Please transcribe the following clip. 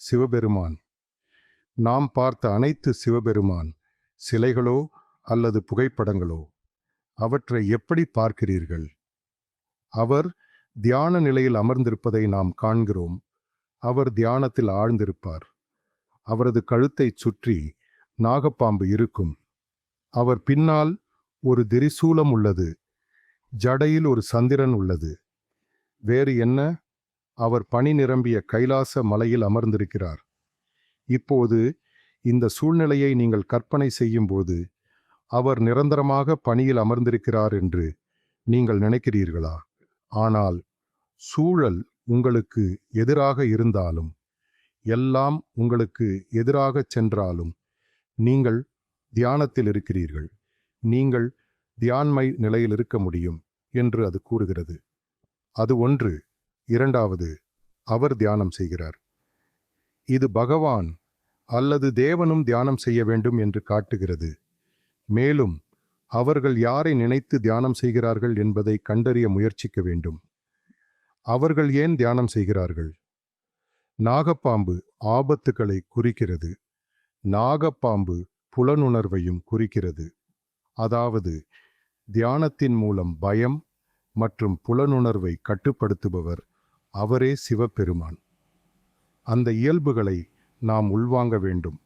சிவபெருமான். நாம் பார்த்த அனைத்து சிவபெருமான் சிலைகளோ அல்லது புகைப்படங்களோ அவற்றை எப்படி பார்க்கிறீர்கள்? அவர் தியான நிலையில் அமர்ந்திருப்பதை நாம் காண்கிறோம். அவர் தியானத்தில் ஆழ்ந்திருப்பார். அவரது கழுத்தைச் சுற்றி நாகப்பாம்பு இருக்கும். அவர் பின்னால் ஒரு திரிசூலம் உள்ளது. ஜடையில் ஒரு சந்திரன் உள்ளது. வேறு என்ன? அவர் பனி நிரம்பிய கைலாச மலையில் அமர்ந்திருக்கிறார். இப்போது இந்த சூழ்நிலையை நீங்கள் கற்பனை செய்யும்போது அவர் நிரந்தரமாக பணியில் அமர்ந்திருக்கிறார் என்று நீங்கள் நினைக்கிறீர்களா? ஆனால் சூழல் உங்களுக்கு எதிராக இருந்தாலும் எல்லாம் உங்களுக்கு எதிராக சென்றாலும் நீங்கள் தியானத்தில் இருக்கிறீர்கள். நீங்கள் தியான்மை நிலையில் இருக்க முடியும் என்று அது கூறுகிறது. அது ஒன்று. இரண்டாவது அவர் தியானம் செய்கிறார். இது பகவான் அல்லது தேவனும் தியானம் செய்ய வேண்டும் என்று காட்டுகிறது. மேலும் அவர்கள் யாரை நினைத்து தியானம் செய்கிறார்கள் என்பதை கண்டறிய முயற்சிக்க வேண்டும். அவர்கள் ஏன் தியானம் செய்கிறார்கள்? நாகப்பாம்பு ஆபத்துக்களை குறிக்கிறது. நாகப்பாம்பு புலனுணர்வையும் குறிக்கிறது. அதாவது தியானத்தின் மூலம் பயம் மற்றும் புலனுணர்வை கட்டுப்படுத்துபவர் அவரே சிவபெருமான். அந்த இயல்புகளை நாம் உள்வாங்க வேண்டும்.